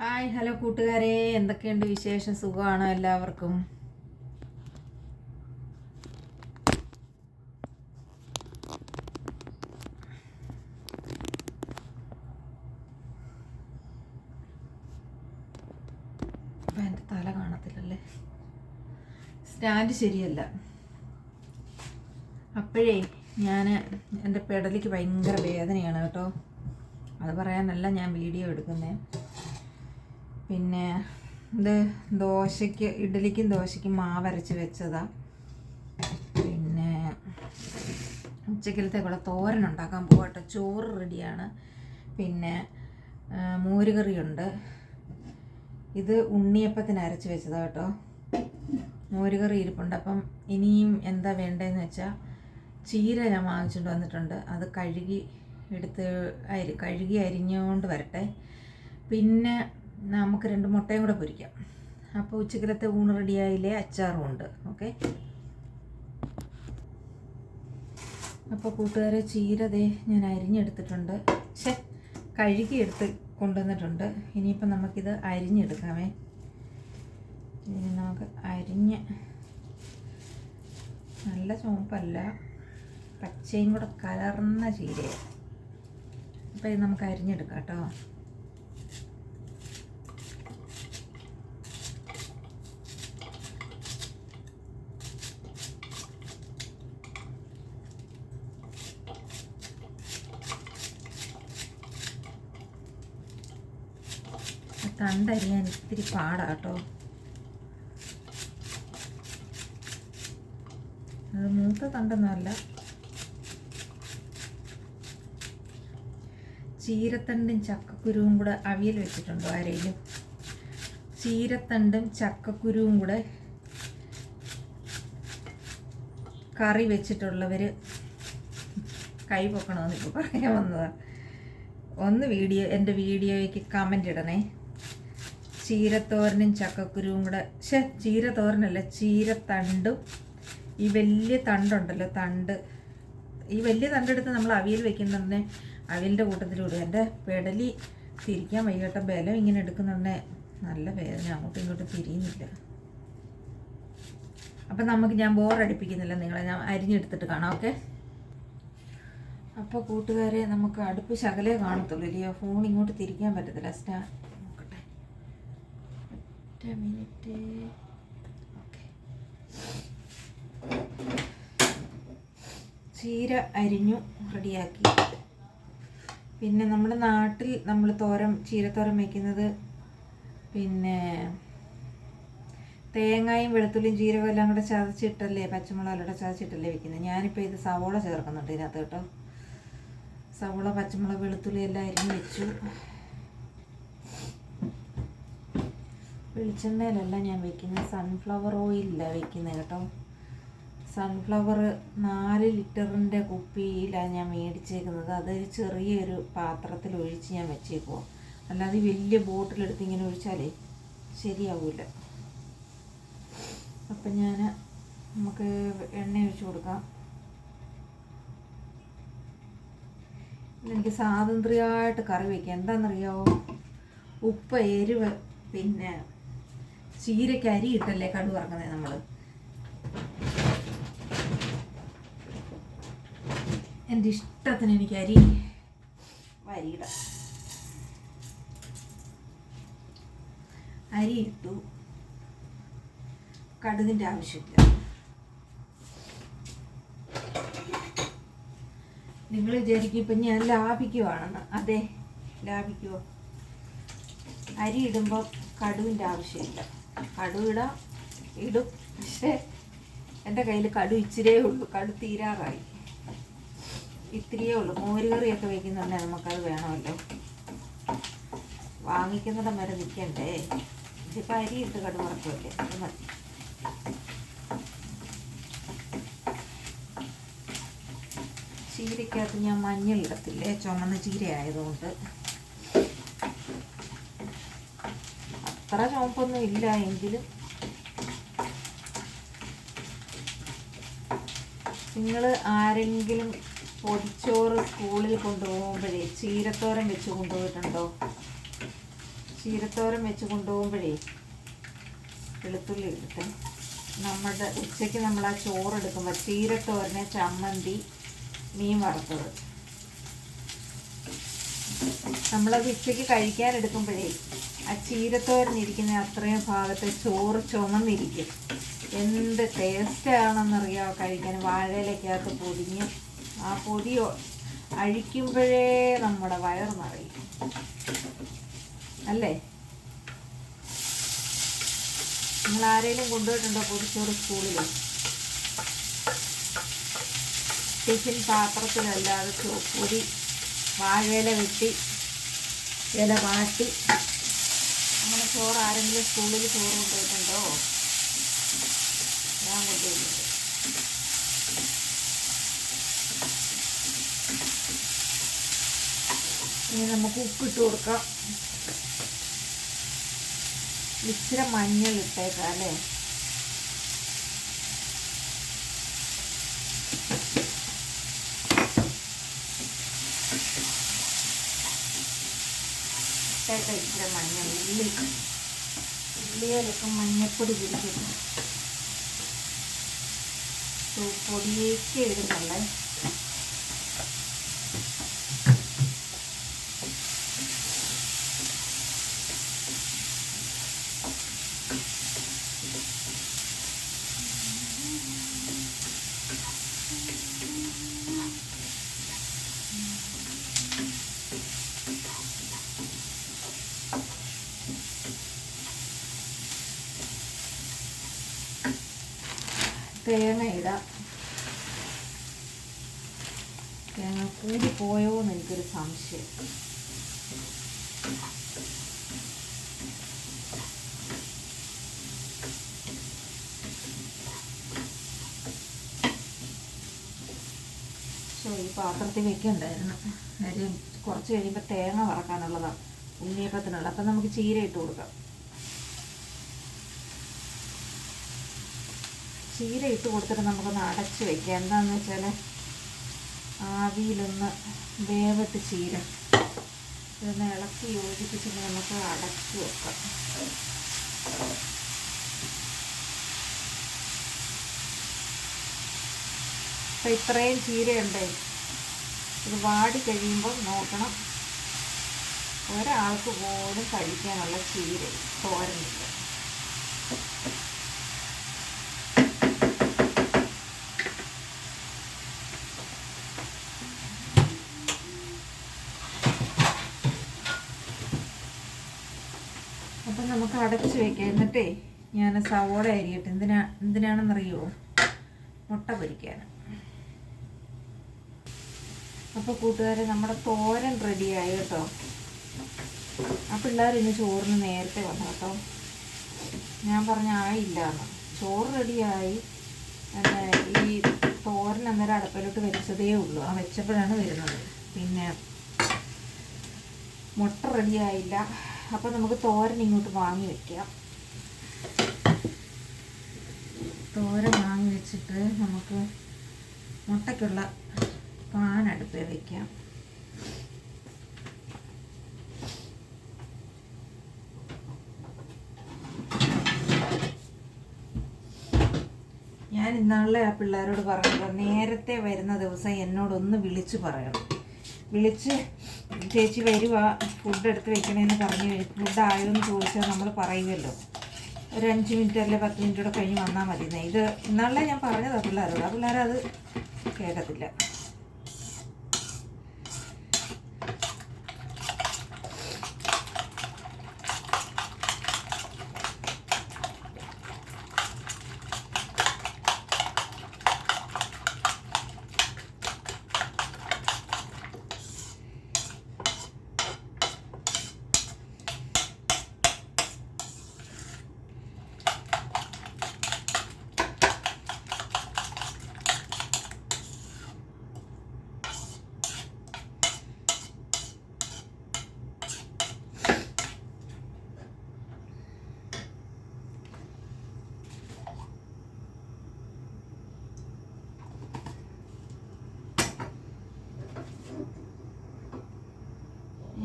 Hi hello കൂട്ടുകാരെ. എന്തൊക്കെയുണ്ട് വിശേഷം? സുഖമാണോ എല്ലാവർക്കും? ഇപ്പം എന്റെ തല കാണത്തില്ലല്ലേ? സ്റ്റാൻഡ് ശരിയല്ല. അപ്പോഴേ ഞാൻ എന്റെ പെടലിക്ക് ഭയങ്കര വേദനയാണ് കേട്ടോ. അത് പറയാനല്ല ഞാൻ വീഡിയോ എടുക്കുന്നത് പിന്നെ ഇത് ദോശയ്ക്ക് ഇഡലിക്കും ദോശയ്ക്കും മാവരച്ച് വെച്ചതാ. പിന്നെ ഉച്ചക്കലത്തെ കൂടെ തോരൻ ഉണ്ടാക്കാൻ പോകട്ടെ ചോറ് റെഡിയാണ്. പിന്നെ മോര് മോരുകറിയുണ്ട്. ഇത് ഉണ്ണിയപ്പത്തിന് അരച്ച് വെച്ചതാ കേട്ടോ. മോരുകറി ഇരിപ്പുണ്ട്. അപ്പം ഇനിയും എന്താ വേണ്ടതെന്ന് വെച്ചാൽ ചീര ഞാൻ വാങ്ങിച്ചുകൊണ്ട് വന്നിട്ടുണ്ട്. അത് കഴുകി എടുത്ത് അരി കഴുകി അരിഞ്ഞുകൊണ്ട് വരട്ടെ. പിന്നെ നമുക്ക് രണ്ട് മുട്ടയും കൂടെ പൊരിക്കാം. അപ്പോൾ ഉച്ചക്കലത്തെ ഊണ് റെഡിയായില്ലേ അച്ചാറും ഉണ്ട്. ഓക്കെ അപ്പോൾ കൂട്ടുകാരെ ചീരതേ ഞാൻ അരിഞ്ഞെടുത്തിട്ടുണ്ട്. ശേ കഴുകി എടുത്ത് കൊണ്ടുവന്നിട്ടുണ്ട്. ഇനിയിപ്പോൾ നമുക്കിത് അരിഞ്ഞെടുക്കാമേ. ഇനി നമുക്ക് അരിഞ്ഞ് നല്ല ചുവപ്പല്ല പച്ചയും കൂടെ കലർന്ന ചീരയാണ് അപ്പോൾ ഇത് നമുക്ക് അരിഞ്ഞെടുക്കാം കേട്ടോ. തണ്ടരിയാൻ ഇത്തിരി പാടാ കേട്ടോ അത് മൂത്ത തണ്ടൊന്നുമല്ല. ചീരത്തണ്ടും ചക്കക്കുരുവും കൂടെ അവിയൽ വെച്ചിട്ടുണ്ടോ ആരെങ്കിലും ചീരത്തണ്ടും ചക്കക്കുരുവും കൂടെ കറി വെച്ചിട്ടുള്ളവർ കൈ പൊക്കണമെന്ന് ഇപ്പോൾ പറയാൻ വന്നതാണ് ഒന്ന് വീഡിയോ എന്റെ വീഡിയോയ്ക്ക് കമന്റ് ഇടണേ. ചീരത്തോരനും ചക്കക്കുരുവും കൂടെ. ശേ ചീരത്തോരനല്ല ചീരത്തണ്ടും. ഈ വലിയ തണ്ടുണ്ടല്ലോ തണ്ട്. ഈ വലിയ തണ്ടെടുത്ത് നമ്മൾ അവിയൽ വെക്കുന്നുണ്ടെ അവിയലിന്റെ കൂട്ടത്തിലൂടെ. എന്റെ പെടലി തിരിക്കാൻ വയ്യാട്ട ബലം ഇങ്ങനെ എടുക്കുന്നുണ്ടെ നല്ല വേദന. അങ്ങോട്ടും ഇങ്ങോട്ടും തിരിയുന്നില്ല. അപ്പം നമുക്ക് ഞാൻ ബോറടിപ്പിക്കുന്നില്ല നിങ്ങളെ. ഞാൻ അരിഞ്ഞെടുത്തിട്ട് കാണാം ഓക്കെ? അപ്പോൾ കൂട്ടുകാരെ നമുക്ക് അടുപ്പ് ശകലേ കാണത്തുള്ളൂ ഇല്ലയോ? ഫോൺ ഇങ്ങോട്ട് തിരിക്കാൻ പറ്റത്തില്ല സ്റ്റാ ഒറ്റ മിനിറ്റ് ചീര അരിഞ്ഞു റെഡിയാക്കി. പിന്നെ നമ്മുടെ നാട്ടിൽ നമ്മൾ തോരൻ ചീരത്തോരം വയ്ക്കുന്നത് പിന്നെ തേങ്ങയും വെളുത്തുള്ളിയും ജീരകവും എല്ലാം കൂടെ ചതച്ചിട്ടല്ലേ പച്ചമുളകിലൂടെ ചതച്ചിട്ടല്ലേ വെക്കുന്നത്? ഞാനിപ്പോൾ ഇത് സവോള ചേർക്കുന്നുണ്ട് ഇതിനകത്ത് കേട്ടോ. സവോള പച്ചമുളക് വെളുത്തുള്ളി എല്ലാം അരിഞ്ഞ് വെച്ചു. വെളിച്ചെണ്ണയിലല്ല ഞാൻ വെക്കുന്നത്. സൺഫ്ലവർ ഓയിലിലാണ് വെക്കുന്നത് കേട്ടോ. സൺഫ്ലവർ നാല് ലിറ്ററിന്റെ കുപ്പിയിലാണ് ഞാൻ മേടിച്ചേക്കുന്നത്. അത് ചെറിയൊരു പാത്രത്തിൽ ഒഴിച്ച് ഞാൻ വെച്ചേക്കുമോ അല്ലാതെ വലിയ ബോട്ടിലെടുത്ത് ഇങ്ങനെ ഒഴിച്ചാലേ ശരിയാവില്ല അപ്പം ഞാൻ നമുക്ക് എണ്ണ ഒഴിച്ച് കൊടുക്കാം. എനിക്ക് സ്വാതന്ത്ര്യമായിട്ട് കറി വയ്ക്കാം എന്താണെന്നറിയാവോ ഉപ്പ് എരിവ് പിന്നെ ചീരയ്ക്ക് അരി ഇട്ടല്ലേ കടു വറക്കുന്നത് നമ്മൾ എന്റെ ഇഷ്ടത്തിന് എനിക്ക് അരി. വരിയിടാം. അരി ഇട്ടു. കടുകിന്റെ ആവശ്യമില്ല. നിങ്ങൾ വിചാരിക്കും ഇപ്പം ഞാൻ ലാഭിക്കുവാണെന്ന്. അതെ ലാഭിക്കുമോ അരി ഇടുമ്പോൾ കടുവിന്റെ ആവശ്യമില്ല. കടു ഇടാം. ഇടും പക്ഷേ എന്റെ കയ്യിൽ കടു ഇച്ചിരേ ഉള്ളൂ. കടു തീരാറായി. ഇത്തിരിയേ ഉള്ളൂ. മോരുകറിയൊക്കെ വയ്ക്കുന്നുണ്ടെങ്കിൽ നമുക്കത് വേണമല്ലോ. വാങ്ങിക്കുന്നിടം വരെ നിൽക്കണ്ടേ? ഇതിപ്പോൾ അരി ഇട്ട് കടു മറക്കുമല്ലേ അത് മതി. ചീരയ്ക്കകത്ത് ഞാൻ മഞ്ഞൾ ഇടത്തില്ലേ ചുമന്ന ചീര ആയതുകൊണ്ട് അത്ര ചുമപ്പൊന്നും ഇല്ല എങ്കിലും. നിങ്ങൾ ആരെങ്കിലും പൊടിച്ചോറ് സ്കൂളിൽ കൊണ്ടുപോകുമ്പോഴേ ചീരത്തോരൻ വെച്ച് കൊണ്ടുപോയിട്ടുണ്ടോ? ചീരത്തോരൻ വെച്ച് കൊണ്ടുപോകുമ്പോഴേ വെളുത്തുള്ളി എടുത്ത് നമ്മുടെ ഉച്ചയ്ക്ക് നമ്മൾ ആ ചോറ് എടുക്കുമ്പോൾ ചീരത്തോരന് ചമ്മന്തി മീൻ വറുത്തത്. നമ്മളത് ഉച്ചയ്ക്ക് കഴിക്കാൻ എടുക്കുമ്പോഴേ ആ ചീരത്തോരനിരിക്കുന്ന അത്രയും ഭാഗത്ത് ചോറ് ചുമന്നിരിക്കും. എന്ത് ടേസ്റ്റ് ടേസ്റ്റാണെന്നറിയാമോ കഴിക്കാൻ വാഴയിലേക്കകത്ത് പൊതിഞ്ഞ് ആ പൊതിയോ അഴിക്കുമ്പോഴേ നമ്മുടെ വയറ് നിറയും. അല്ലേ? നിങ്ങൾ ആരെങ്കിലും കൊണ്ടുപോയിട്ടുണ്ടോ പൊതിച്ചോറ് സ്കൂളിൽ ടിഫിൻ പാത്രത്തിലല്ലാതെ പൊതി വാഴയില വെട്ടി ഇല വാട്ടി ചോറ് ആരെങ്കിലും സ്കൂളിൽ ചോറ് കൊണ്ടുപോയിട്ടുണ്ടോ? ഞാൻ കൊണ്ടുപോയിട്ടുണ്ട്. ഇനി നമുക്ക് ഉപ്പിട്ട് കൊടുക്കാം. ഇച്ചിരി മഞ്ഞൾ ഇട്ടേക്കാം അല്ലേ? ഇട്ടേക്കാം ഇച്ചിരി മഞ്ഞ ഉള്ളി ഉള്ളിയിലൊക്കെ മഞ്ഞപ്പൊടി പിടിച്ചിട്ട്. പൊടിയേക്ക് ഇടുന്നുള്ളേ തേങ്ങ ഇടാം. തേങ്ങ കൂടി പോയോ എന്ന് എനിക്കൊരു സംശയം. ഈ പാത്രത്തിൽ വെക്കണ്ടായിരുന്നു. കാര്യം കുറച്ച് കഴിയുമ്പോൾ തേങ്ങ വറക്കാനുള്ളതാണ് ഉണ്ണിയപ്പത്തിനുള്ള. അപ്പം നമുക്ക് ചീര ഇട്ട് കൊടുക്കാം. ചീര ഇട്ട് കൊടുത്തിട്ട് നമുക്കൊന്ന് അടച്ച് വെക്കാം. എന്താണെന്ന് വെച്ചാൽ ആവിയിലൊന്ന് വേവിട്ട് ചീര. ഇതൊന്ന് ഇളക്കി യോജിപ്പിച്ചിട്ട് നമുക്ക് അടച്ച് വെക്കാം. അപ്പം ഇത്രയും ചീരയുണ്ടേ. ഇത് വാടി കഴിയുമ്പോൾ നോക്കണം. ഒരാൾക്ക് പോലും കഴിക്കാനുള്ള ചീര തോരനില്ല. അപ്പം നമുക്ക് അടച്ച് വെക്കാം. എന്നിട്ടേ ഞാൻ സവോള അരിയട്ടെ. എന്തിനാ എന്തിനാണെന്നറിയോ? മുട്ട പൊരിക്കാൻ അപ്പോൾ കൂട്ടുകാരെ നമ്മുടെ തോരൻ റെഡിയായി കേട്ടോ. ആ പിള്ളേർ ഇന്ന് ചോറിന് നേരത്തെ വന്നു കേട്ടോ. ഞാൻ പറഞ്ഞ ആയില്ല. എന്ന് ചോറ് റെഡിയായി. ഈ തോരൻ അന്നേരം അടുപ്പിലോട്ട് വെച്ചതേ ഉള്ളൂ. ആ വെച്ചപ്പോഴാണ് വരുന്നത്. പിന്നെ മുട്ട റെഡിയായില്ല. അപ്പോൾ നമുക്ക് തോരൻ ഇങ്ങോട്ട് വാങ്ങി വെക്കാം. തോരൻ വാങ്ങി വെച്ചിട്ട് നമുക്ക് മുട്ടയ്ക്കുള്ള പാൻ അടുപ്പ് വയ്ക്കാം ഞാൻ ഇന്നാളെ ആ പിള്ളേരോട് പറഞ്ഞത് നേരത്തെ വരുന്ന ദിവസം എന്നോടൊന്ന് വിളിച്ചു പറയണം. വിളിച്ച് ചേച്ചി വരുക ഫുഡ് എടുത്ത് വെക്കണേന്ന് പറഞ്ഞ് ഫുഡ് ആയോ എന്ന് ചോദിച്ചാൽ നമ്മൾ പറയുമല്ലോ ഒരു അഞ്ച് മിനിറ്റ് അല്ലെ പത്ത് മിനിറ്റ് കൂടെ കഴിഞ്ഞ് വന്നാൽ മതി ഇത് ഇന്നാളെ ഞാൻ പറഞ്ഞതാ പിള്ളേരോട്. ആ പിള്ളേരത് കേൾക്കത്തില്ല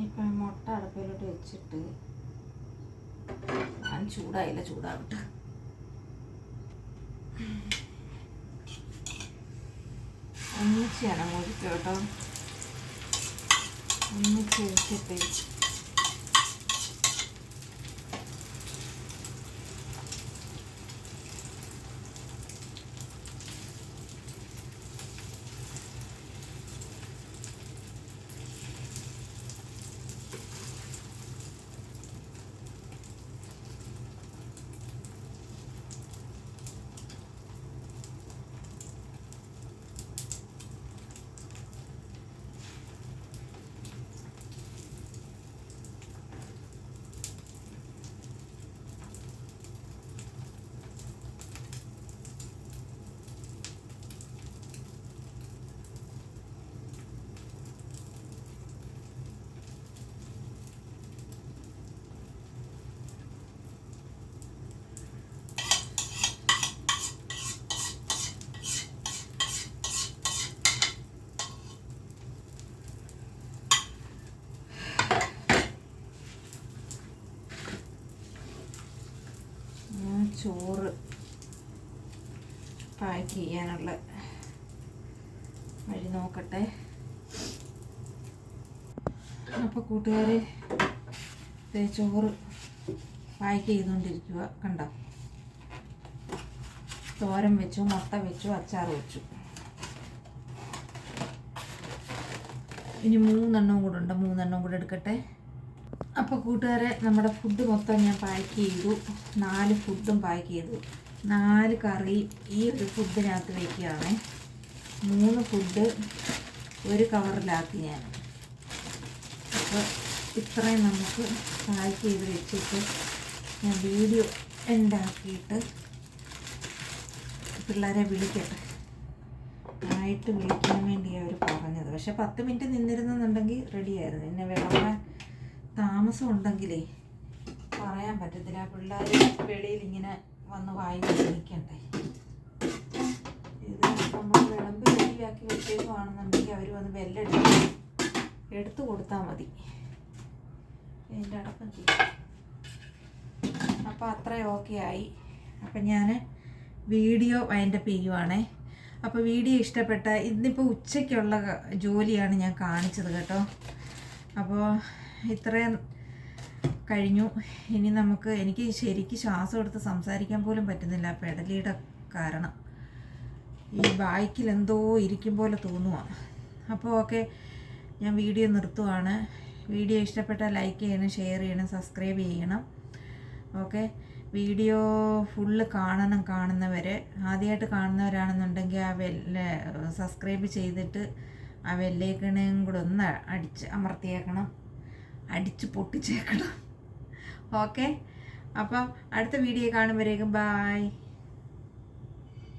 ഇപ്പം മുട്ട അടുപ്പിലോട്ട് വെച്ചിട്ട് പാൻ ചൂടായില്ല ചൂടാവട്ടെ. ഒന്നിച്ചാണ് കേട്ടോ. ഒന്നിച്ച് ഒഴിച്ചിട്ട് ഞാൻ ചോറ് പാക്ക് ചെയ്യാനുള്ള വഴി നോക്കട്ടെ. അപ്പോൾ കൂട്ടുകാരെ ചോറ് പാക്ക് ചെയ്തുകൊണ്ടിരിക്കുക കണ്ടോ? തോരൻ വെച്ചു മുട്ട വെച്ചു അച്ചാർ വെച്ചു. ഇനി മൂന്നെണ്ണവും കൂടെ ഉണ്ട് മൂന്നെണ്ണവും കൂടെ എടുക്കട്ടെ. അപ്പോൾ കൂട്ടുകാരെ നമ്മുടെ ഫുഡ് മൊത്തം ഞാൻ പാക്ക് ചെയ്തു. നാല് ഫുഡും പാക്ക് ചെയ്തു. നാല് കറി ഈ ഒരു ഫുഡിനകത്ത് വയ്ക്കുകയാണ് മൂന്ന് ഫുഡ് ഒരു കവറിലാക്കി ഞാൻ. അപ്പോൾ ഇത്രയും നമുക്ക് പാക്ക് ചെയ്ത് വെച്ചിട്ട് ഞാൻ വീഡിയോ ഉണ്ടാക്കിയിട്ട് പിള്ളേരെ വിളിക്കട്ടെ. ആയിട്ട് വിളിക്കാൻ വേണ്ടിയാണ് അവർ പറഞ്ഞത്. പക്ഷെ പത്ത് മിനിറ്റ് നിന്നിരുന്നെന്നുണ്ടെങ്കിൽ റെഡിയായിരുന്നു എന്നെ വിളമ്പാൻ താമസം ഉണ്ടെങ്കിലേ പറയാൻ പറ്റത്തില്ല. പിള്ളേർ വെളിയിൽ ഇങ്ങനെ വന്ന് വായി നിൽക്കണ്ടേ. ഇത് നമ്മൾ വിളമ്പ് റെഡിയാക്കി വെച്ചേക്കുവാണെന്നുണ്ടെങ്കിൽ അവർ വന്ന് ബെല്ലടിച്ച് എടുത്തു കൊടുത്താൽ മതി. എന്റെ അടക്കം അപ്പോൾ അത്രയും ഓക്കെ ആയി. അപ്പം ഞാൻ വീഡിയോ വൈൻഡപ്പ് ചെയ്യുവാണേ. അപ്പോൾ വീഡിയോ ഇഷ്ടപ്പെട്ട ഇന്നിപ്പോൾ ഉച്ചയ്ക്കുള്ള ജോലിയാണ് ഞാൻ കാണിച്ചത് കേട്ടോ. അപ്പോൾ ഇത്രയും കഴിഞ്ഞു. ഇനി നമുക്ക് എനിക്ക് ശരിക്ക് ശ്വാസം എടുത്ത് സംസാരിക്കാൻ പോലും പറ്റുന്നില്ല. പെടലിയുടെ കാരണം. ഈ ബാക്കിൽ എന്തോ ഇരിക്കും പോലെ തോന്നുക അപ്പോൾ ഓക്കെ ഞാൻ വീഡിയോ നിർത്തുവാണ്. വീഡിയോ ഇഷ്ടപ്പെട്ടാൽ ലൈക്ക് ചെയ്യണം ഷെയർ ചെയ്യണം സബ്സ്ക്രൈബ് ചെയ്യണം. ഓക്കെ? വീഡിയോ ഫുള്ള് കാണണം കാണുന്നവരെ. ആദ്യമായിട്ട് കാണുന്നവരാണെന്നുണ്ടെങ്കിൽ ആ വെല്ല സബ്സ്ക്രൈബ് ചെയ്തിട്ട് ആ വെല്ലേക്കണയും കൂടെ ഒന്ന് അടിച്ച് അമർത്തിയേക്കണം. അടിച്ച് പൊട്ടിച്ചേക്കണം. ഓക്കെ? അപ്പം അടുത്ത വീഡിയോ കാണുമ്പോഴേക്കും. ബായ്